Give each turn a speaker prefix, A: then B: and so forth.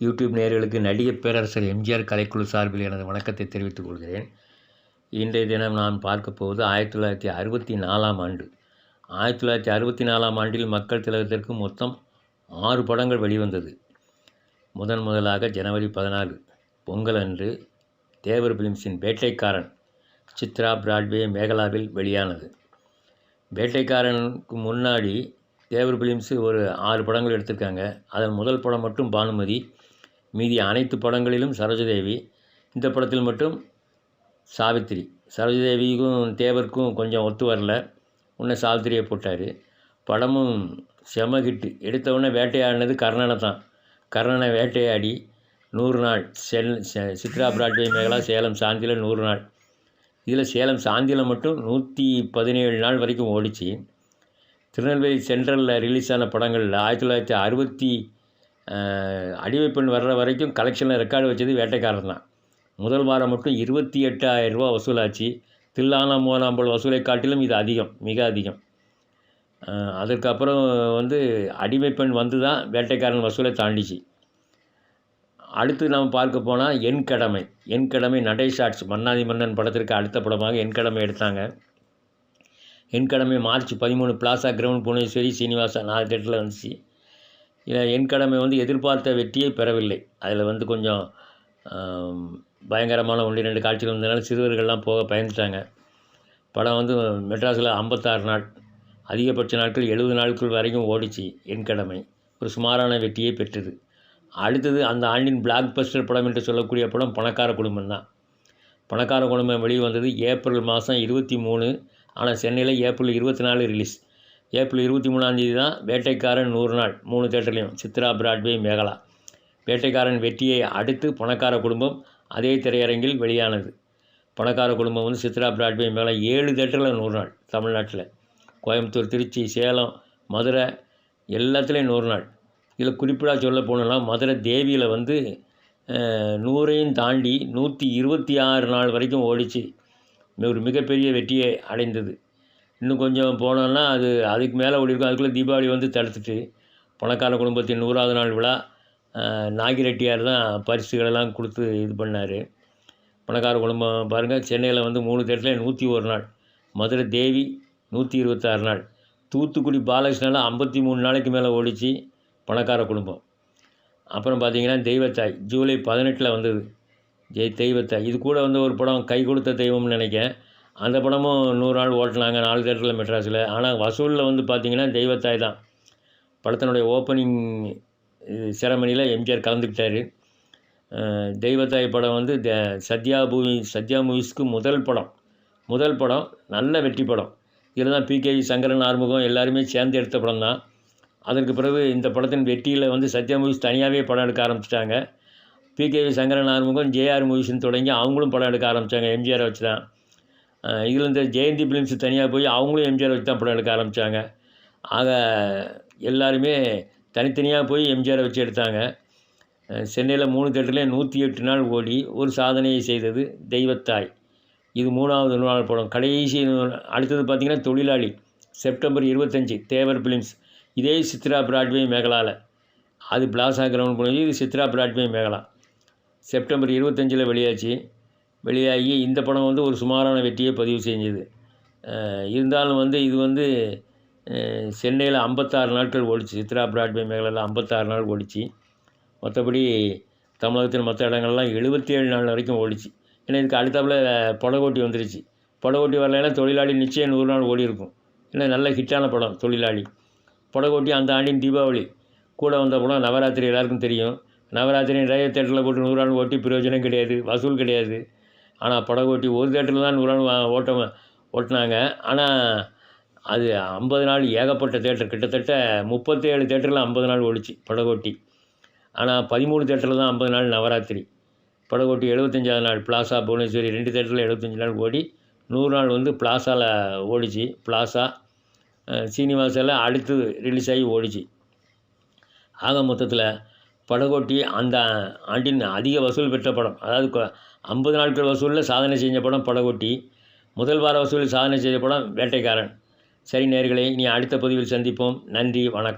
A: YouTube நேயர்களுக்கு நடிகர் பேரரசர் எம்ஜிஆர் கலைக்குழு சார்பில் எனது வணக்கத்தை தெரிவித்துக் கொள்கிறேன். இன்றைய தினம் நான் பார்க்க போவது ஆயிரத்தி தொள்ளாயிரத்தி அறுபத்தி நாலாம் ஆண்டு. ஆயிரத்தி தொள்ளாயிரத்தி அறுபத்தி நாலாம் ஆண்டில் மக்கள் திலகத்திற்கு மொத்தம் ஆறு படங்கள் வெளிவந்தது. முதன் முதலாக ஜனவரி பதினாலு பொங்கல் அன்று தேவர் பிலிம்ஸின் வேட்டைக்காரன் சித்ரா பிராட்வே மேகலாவில் வெளியானது. வேட்டைக்காரனுக்கு முன்னாடி தேவர் பிலிம்ஸு ஒரு ஆறு படங்கள் எடுத்திருக்காங்க. அதன் முதல் படம் மட்டும் பானுமதி மீதி அனைத்து படங்களிலும் சரோஜதேவி. இந்த படத்தில் மட்டும் சாவித்திரி. சரோஜதேவிக்கும் தேவருக்கும் கொஞ்சம் ஒத்து வரல. உன்னை சாவித்திரியை போட்டார். படமும் செம ஹிட்டு எடுத்த உடனே வேட்டையாடினது கர்ணனை தான். கர்ணனை வேட்டையாடி நூறு நாள் செல் சித்ரா பிராட்வே மேகலா சேலம் சாந்தியில் நூறு நாள். இதில் சேலம் சாந்தியில் மட்டும் நூற்றி பதினேழு நாள் வரைக்கும் ஓடிச்சு. திருநெல்வேலி சென்ட்ரலில் ரிலீஸ் ஆன படங்களில் ஆயிரத்தி தொள்ளாயிரத்தி அறுபத்தி அடிமைப்பெண் வர்ற வரைக்கும் கலெக்ஷனில் ரெக்கார்டு வச்சது வேட்டைக்காரன் தான். முதல் வாரம் மட்டும் இருபத்தி எட்டாயிரம் ரூபா வசூலாச்சு. தில்லானா மோனாம்பல் வசூலை காட்டிலும் இது அதிகம் மிக அதிகம். அஹ், அதற்கப்புறம் வந்து பெண் வந்து தான் வேட்டைக்காரன் வசூலை தாண்டிச்சு. அடுத்து நாம் பார்க்க போனால் என் கடமை என் கடமை நடை ஷாட்ஸ் மன்னாதி மன்னன் படத்திற்கு அடுத்த படமாக என் கடமை எடுத்தாங்க. என் கடமை மார்ச் பதிமூணு பிளாசா கிரவுண்ட் புவனேஸ்வரி சீனிவாசா நாலு தேட்டரில் வந்துச்சு. என் கடமை வந்து எதிர்பார்த்த வெற்றியை பெறவில்லை. அதில் வந்து கொஞ்சம் பயங்கரமான ஒன்று ரெண்டு காட்சிகள் இருந்ததுனால சிறுவர்கள்லாம் போக பயந்துட்டாங்க. படம் வந்து மெட்ராஸில் ஐம்பத்தாறு நாள் அதிகபட்ச நாட்கள் எழுபது நாட்கள் வரைக்கும் ஓடிச்சு என் கடமை. ஒரு சுமாரான வெற்றியை பெற்றது. அடுத்தது அந்த ஆண்டின் பிளாக் பஸ்டர் படம் என்று சொல்லக்கூடிய படம் பணக்கார குடும்பம் தான். பணக்கார குடும்பம் வெளியே வந்தது ஏப்ரல் மாதம் இருபத்தி மூணு. ஆனால் சென்னையில் ஏப்ரல் இருபத்தி நாலு ரிலீஸ் ஏப்ரல் இருபத்தி மூணாந்தேதி தான் வேட்டைக்காரன் நூறு நாள் மூணு தேட்டர்லையும் சித்ரா பிராட்வே மேகலா. வேட்டைக்காரன் வெற்றியை அடுத்து பணக்கார குடும்பம் அதே திரையரங்கில் வெளியானது. பணக்கார குடும்பம் வந்து சித்ரா பிராட்வே மேலே ஏழு தேட்டரில் நூறு நாள் தமிழ்நாட்டில். கோயம்புத்தூர் திருச்சி சேலம் மதுரை எல்லாத்துலேயும் நூறு நாள் இதில் குறிப்பிடாக சொல்ல போனோன்னா மதுரை தேவியில் வந்து நூறையும் தாண்டி நூற்றி இருபத்தி ஆறு நாள் வரைக்கும் ஓடிச்சு. ஒரு மிகப்பெரிய வெற்றியை அடைந்தது. இன்னும் கொஞ்சம் போனோம்னா அது அதுக்கு மேலே ஓடிருக்கும் அதுக்குள்ளே தீபாவளி வந்து தடுத்துட்டு பணக்கார குடும்பத்தின் நூறாவது நாள் விழா நாகிரெட்டியார் தான் பரிசுகளெல்லாம் கொடுத்து இது பண்ணார். பணக்கார குடும்பம் பாருங்கள் சென்னையில் வந்து மூணு தேட்டரில் நூற்றி ஒரு நாள். மதுரை தேவி நூற்றி இருபத்தாறு நாள். தூத்துக்குடி பாலகிருஷ்ணனில் ஐம்பத்தி மூணு நாளைக்கு மேலே ஓடிச்சு பணக்கார குடும்பம். அப்புறம் பார்த்தீங்கன்னா தெய்வத்தாய் ஜூலை பதினெட்டில் வந்தது. ஜெய் தெய்வத்தாய். இது கூட வந்து ஒரு படம் கை கொடுத்த தெய்வம்னு நினைக்கிறேன். அந்த படமும் நூறு நாள் ஓட்டினாங்க நாலு தேட்டரில் மெட்ராஸில். ஆனால் வசூலில் வந்து பார்த்தீங்கன்னா தெய்வத்தாய் தான். படத்தினுடைய ஓப்பனிங் செரமனியில் எம்ஜிஆர் கலந்துக்கிட்டார். தெய்வத்தாய் படம் வந்து த- சத்யா மூவி சத்யா மூவிஸ்க்கு முதல் படம். முதல் படம் நல்ல வெற்றி படம். இதில் தான் பிகே சங்கரன் ஆறுமுகம் எல்லாருமே சேர்ந்து எடுத்த படம் தான். அதற்கு பிறகு இந்த படத்தின் வெற்றியில் வந்து சத்யா மூவிஸ் தனியாகவே படம் எடுக்க ஆரம்பிச்சிட்டாங்க. பிகேவி சங்கரன் ஆறுமுகம் ஜேஆர் மூவிஸ்ன்னு தொடங்கி அவங்களும் படம் எடுக்க ஆரம்பித்தாங்க எம்ஜிஆரை வச்சு தான் இதில் இந்த ஜெயந்தி ஃபிலிம்ஸ் தனியாக போய் அவங்களும் எம்ஜிஆர் வச்சு தான் படம் எடுக்க ஆரம்பித்தாங்க ஆக எல்லாருமே தனித்தனியாக போய் எம்ஜிஆரை வச்சு எடுத்தாங்க. சென்னையில் மூணு தேட்டர்லேயே நூற்றி எட்டு நாள் ஓடி ஒரு சாதனையை செய்தது தெய்வத்தாய். இது மூணாவது நாள் படம். கடைசி அடுத்தது பார்த்திங்கன்னா தொழிலாளி. செப்டம்பர் இருபத்தஞ்சி தேவர் ஃபிலிம்ஸ் இதே சித்ரா பிராட்வே மேகலாவில் அது பிளாசா கிரவுண்ட் போனது. இது சித்ரா பிராட்வே மேகலா. செப்டம்பர் இருபத்தஞ்சில் வெளியாச்சு. வெளியாகி இந்த படம் வந்து ஒரு சுமாரான வெற்றியை பதிவு செஞ்சது. இருந்தாலும் வந்து இது வந்து சென்னையில் ஐம்பத்தாறு நாட்கள் ஓடிச்சு. சித்ரா பிராட்வே மேகலையில் ஐம்பத்தாறு நாள் ஓடிச்சு. மற்றபடி தமிழகத்தின் மற்ற இடங்கள்லாம் எழுபத்தி ஏழு நாள் வரைக்கும் ஓடிச்சு. ஏன்னா இதுக்கு அடுத்தாப்புல படகோட்டி வந்துருச்சு. படகோட்டி வரலைன்னா தொழிலாளி நிச்சயம் நூறு நாள் ஓடி இருக்கும். ஏன்னா நல்ல ஹிட்டான படம் தொழிலாளி. படகோட்டி அந்த ஆண்டின் தீபாவளி. கூட வந்த படம் நவராத்திரி எல்லாருக்கும் தெரியும். நவராத்திரி நிறைய தேட்டரில் போட்டு நூறு நாள் ஓட்டி பிரயோஜனம் கிடையாது வசூல் கிடையாது. ஆனால் படகோட்டி ஒரு தேட்டரில் தான் நூறு நாள் ஓட்ட ஓட்டினாங்க. ஆனால் அது ஐம்பது நாள் ஏகப்பட்ட தேட்டர் கிட்டத்தட்ட முப்பத்தேழு தேட்டரில் ஐம்பது நாள் ஓடிச்சு படகோட்டி ஆனால் பதிமூணு தேட்டரில் தான் ஐம்பது நாள் நவராத்திரி. படகோட்டி எழுபத்தஞ்சாவது நாள் பிளாசா புவனேஸ்வரி ரெண்டு தேட்டரில் எழுபத்தஞ்சு நாள் ஓடி நூறு நாள் வந்து பிளாசாவில் ஓடிச்சு. பிளாசா சீனிவாசெல்லாம் சீனிவாசாவில் அடுத்து ரிலீஸ் ஆகி ஓடிச்சு. ஆக மொத்தத்தில் படகோட்டி அந்த ஆண்டின் அதிக வசூல் பெற்ற படம் அதாவது ஐம்பது நாட்கள் வசூலில் சாதனை செஞ்ச படம் படகோட்டி முதல் வார வசூலில் சாதனை செய்த படம் வேட்டைக்காரன். சரி நேர்களை இனி அடுத்த பதிவில் சந்திப்போம். நன்றி வணக்கம்.